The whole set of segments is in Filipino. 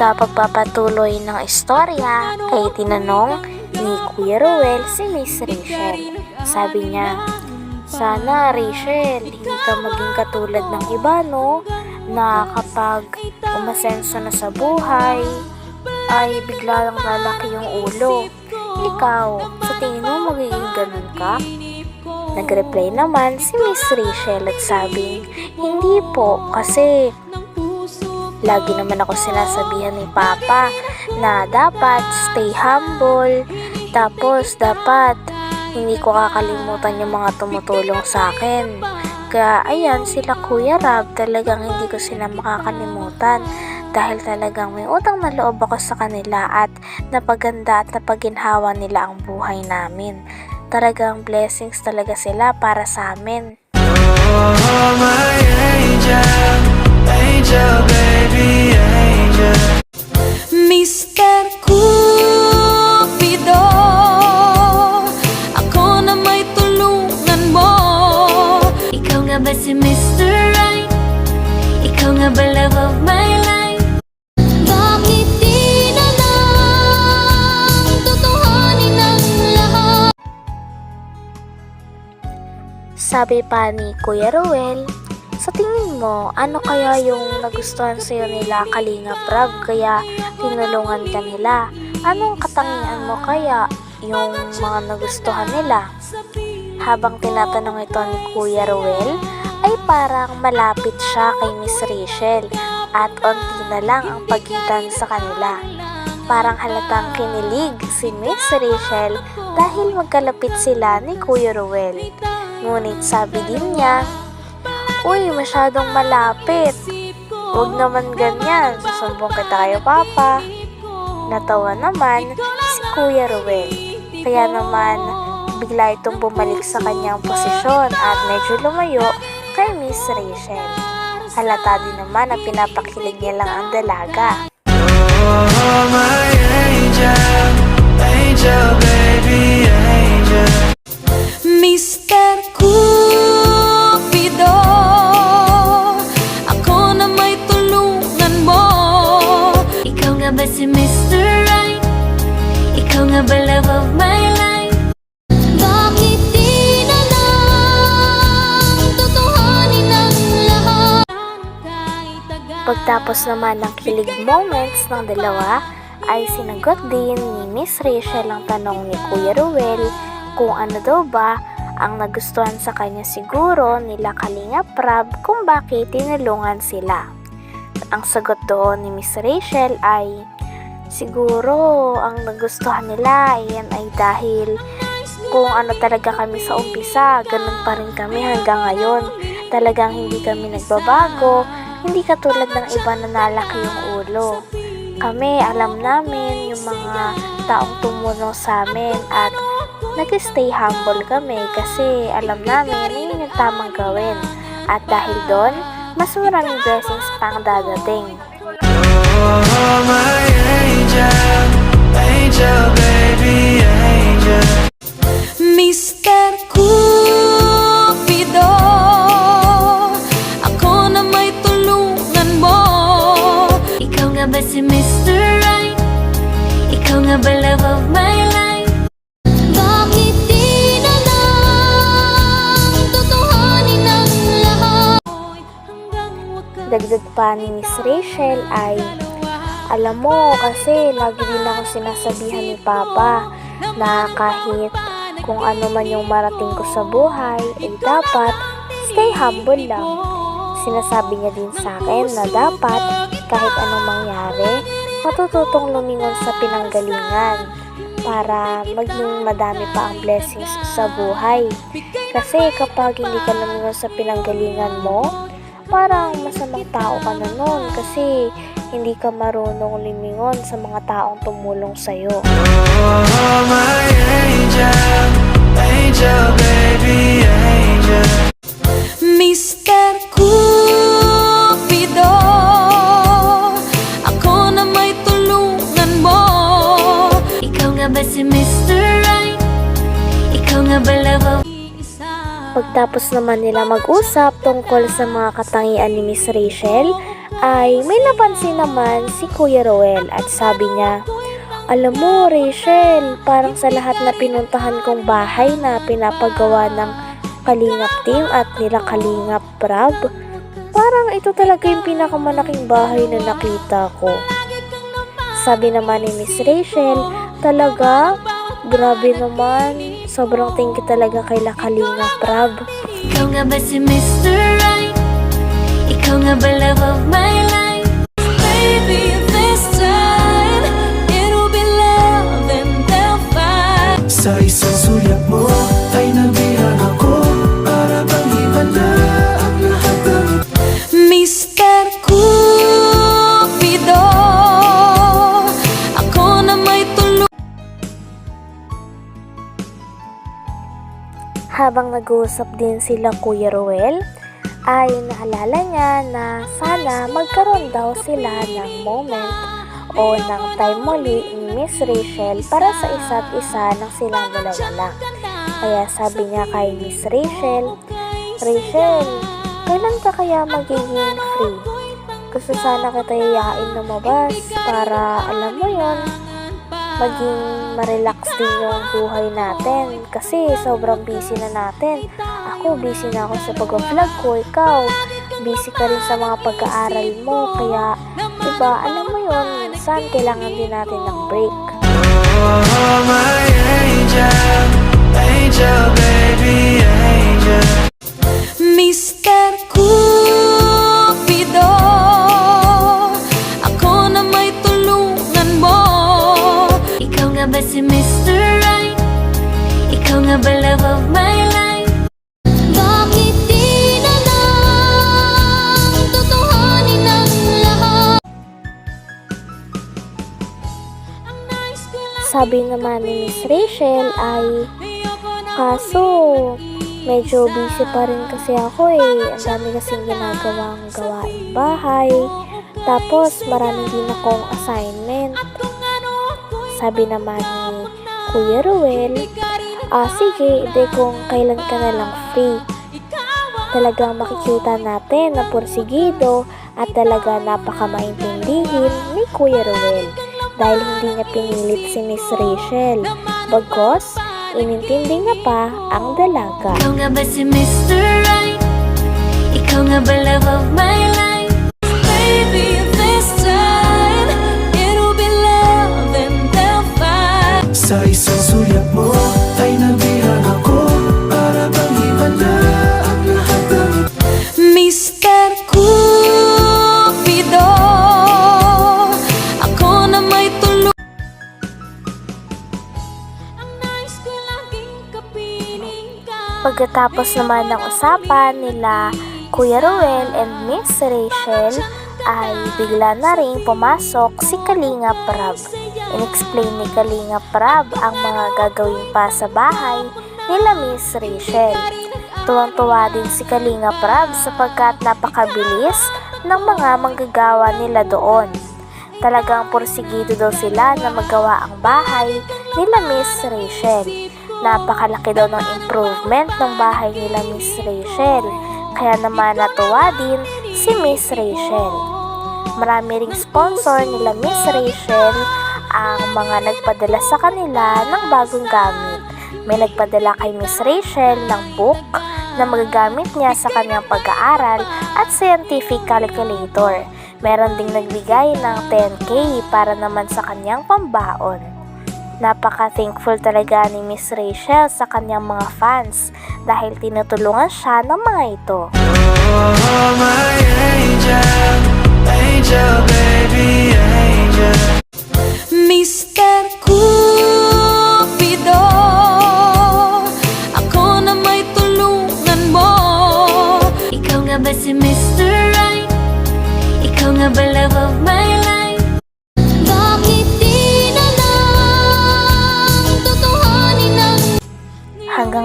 Sa pagpapatuloy ng istorya ay tinanong ni Kuya Ruel si Miss Rachel. Sabi niya, sana Rachel, hindi ka maging katulad ng iba no, na kapag umasenso na sa buhay, ay bigla lang lalaki yung ulo. Ikaw, sa tingin mo magiging ganun ka? Nag-reply naman si Miss Rachel at sabing, hindi po kasi Lagi naman ako sinasabihan ni Papa na dapat stay humble, tapos dapat hindi ko kakalimutan yung mga tumutulong sa akin. Kaya ayan, sila Kuya Rab, talagang hindi ko sila makakalimutan dahil talagang may utang na loob ako sa kanila at napaganda at napaginhawa nila ang buhay namin. Talagang blessings talaga sila para sa amin. Oh, my angel, angel, baby, angel. Mr. Cupido Ako na may tulungan mo Ikaw nga ba si Mr. Right? Ikaw nga ba love of my life? Bakit di na lang Tutuhanin ang lahat? Sabi pa ni Kuya Ruel, sa tingin mo, ano kaya yung nagustuhan sa'yo nila Kalinga Prab kaya tinulungan ka nila? Anong katangian mo kaya yung mga nagustuhan nila? Habang tinatanong ito ni Kuya Ruel, ay parang malapit siya kay Miss Rachel at onti na lang ang pagitan sa kanila. Parang halatang kinilig si Miss Rachel dahil magkalapit sila ni Kuya Ruel. Ngunit sabi din niya, Uy, masyadong malapit. Huwag naman ganyan, susumbong kita kayo, Papa. Natawa naman si Kuya Ruel. Kaya naman, bigla itong bumalik sa kanyang posisyon at medyo lumayo kay Miss Rachel. Halata din naman na pinapakilig niya lang ang dalaga. Oh, my angel, angel, baby, Love of my life? Bakit di na Tutuhanin ang lahat? Pagtapos naman ng kilig moments ng dalawa, ay sinagot din ni Miss Rachel ang tanong ni Kuya Ruel kung ano daw ba ang nagustuhan sa kanya siguro nila Kalinga Prab kung bakit tinulungan sila. Ang sagot doon ni Miss Rachel ay siguro ang nagustuhan nila ayan ay dahil kung ano talaga kami sa umpisa, ganun pa rin kami hanggang ngayon. Talagang hindi kami nagbabago, hindi katulad ng iba na nalaki yung ulo. Kami, alam namin yung mga taong tumulong sa amin at nag-stay humble kami kasi alam namin na yun yung tamang gawin. At dahil doon, mas maraming blessings pang dadating. Oh, my angel, angel, baby, angel. Mr. Cupido Ako na may tulungan mo Ikaw nga ba si. Right? Ikaw nga love of my life? Dagdag pa ni Miss Rachel ay, alam mo kasi lagi din ako sinasabihan ni Papa na kahit kung ano man yung marating ko sa buhay ay dapat stay humble lang. Sinasabi niya din sa akin na dapat kahit anong mangyari, matututong lumingon sa pinanggalingan. para maging madami pa ang blessings sa buhay. Kasi kapag hindi ka naman sa pinanggalingan mo, parang masamang tao ka na nun kasi hindi ka marunong limingon sa mga taong tumulong sa'yo. Oh, my angel, angel, baby, angel. Pagtapos naman nila mag-usap tungkol sa mga katangian ni Miss Rachel, ay may napansin naman si Kuya Roel at sabi niya, Alam mo Rachel, parang sa lahat na pinuntahan kong bahay na pinapagawa ng Kalingap Team at nila Kalingap Prab, parang ito talaga yung pinakamalaking bahay na nakita ko. Sabi naman ni Miss Rachel, talaga, grabe naman, sobrang thank you talaga kay La Kalingap Prab. Ikaw nga ba si Mr. Right? Ikaw nga ba love of my life? Baby, this time It'll be love and they'll fight Sa isang sulyap mo ay nabihan Habang nag-uusap din sila Kuya Ruel, ay naalala niya na sana magkaroon daw sila ng moment o ng time muli ni Miss Rachel para sa isa't isa ng silang dalawa. Kaya sabi niya kay Miss Rachel, Rachel, kailan ka kaya magiging free? Gusto sana kita yayain lumabas para alam mo yon maging marelax din yung buhay natin kasi sobrang busy na natin. Ako, busy na ako sa pag-vlog ko. Ikaw, busy ka rin sa mga pag-aaral mo. Kaya, diba, alam mo yun, minsan kailangan din natin ng break. Oh, my angel, angel, Sabi naman ni Miss Rachel ay, kaso, medyo busy pa rin kasi ako eh. Ang dami kasing ginagawang gawain bahay. Tapos, marami din akong assignment. Sabi naman ni Kuya Ruel, ah sige, ide kung kailan ka na lang free. Talagang makikita natin na porsigido at talaga napakamaintindihin ni Kuya Ruel dahil hindi niya pinilit si Miss Rachel. Bagkos, inintindi niya pa ang dalaga. Ikaw nga ba si Mr. Right? Ikaw nga ba love of my life? Baby, this time It'll be love and they'll fight Sa isang sulyap mo Pagkatapos naman ng usapan nila Kuya Ruel and Miss Rachel ay bigla na rin pumasok si Kalinga Prab. In-explain ni Kalinga Prab ang mga gagawin pa sa bahay nila Miss Rachel. Tuwang-tuwa din si Kalinga Prab sapagkat napakabilis ng mga manggagawa nila doon. Talagang porsigido daw sila na magawa ang bahay nila Miss Rachel. Napakalaki daw ng improvement ng bahay nila Miss Rachel. Kaya naman natuwa din si Miss Rachel. Marami ring sponsor nila Miss Rachel ang mga nagpadala sa kanila ng bagong gamit. May nagpadala kay Miss Rachel ng book na magagamit niya sa kanyang pag-aaral at scientific calculator. Meron ding nagbigay ng 10k para naman sa kanyang pambaon. Napaka-thankful talaga ni Miss Rachel sa kanyang mga fans dahil tinutulungan siya ng mga ito. Oh, my angel,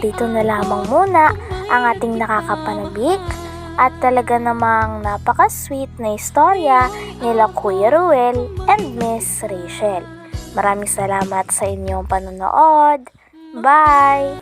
Hanggang dito na lamang muna ang ating nakakapanabik at talaga namang napaka-sweet na istorya nila Kuya Ruel and Miss Rachel. Maraming salamat sa inyong panonood. Bye!